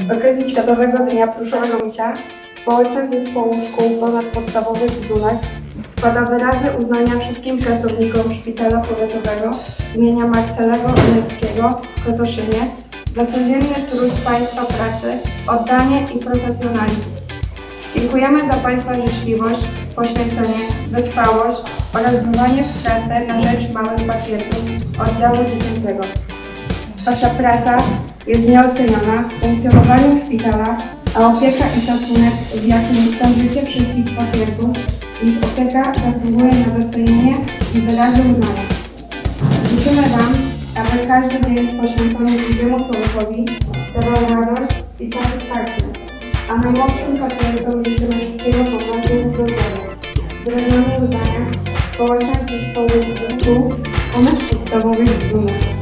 Z okazji Światowego Dnia Pluszowego Misia społeczność zespołu szkół ponadpodstawowych Zdunek składa wyrazy uznania wszystkim pracownikom Szpitala Powiatowego imienia Marcelego Oleckiego w Kotoszynie za codzienny trud Państwa pracy, oddanie i profesjonalizm. Dziękujemy za Państwa życzliwość, poświęcenie, wytrwałość oraz dbanie w pracę na rzecz małych pacjentów oddziału 10. Wasza praca jest nieoceniona w funkcjonowaniu szpitala, a opieka i szacunek, z jakim dążycie wszystkich pacjentów, ich opieka zasługuje na docenienie i wyrazy uznania. Życzymy Wam, aby każdy dzień poświęcony drugiemu człowiekowi dawał radość i satysfakcję, a najmłodszym pacjentom życzymy wszystkiego powrotu do zdrowia. Wyrażamy uznania społeczność zespołu szkół ponadpodstawowych w Dunach.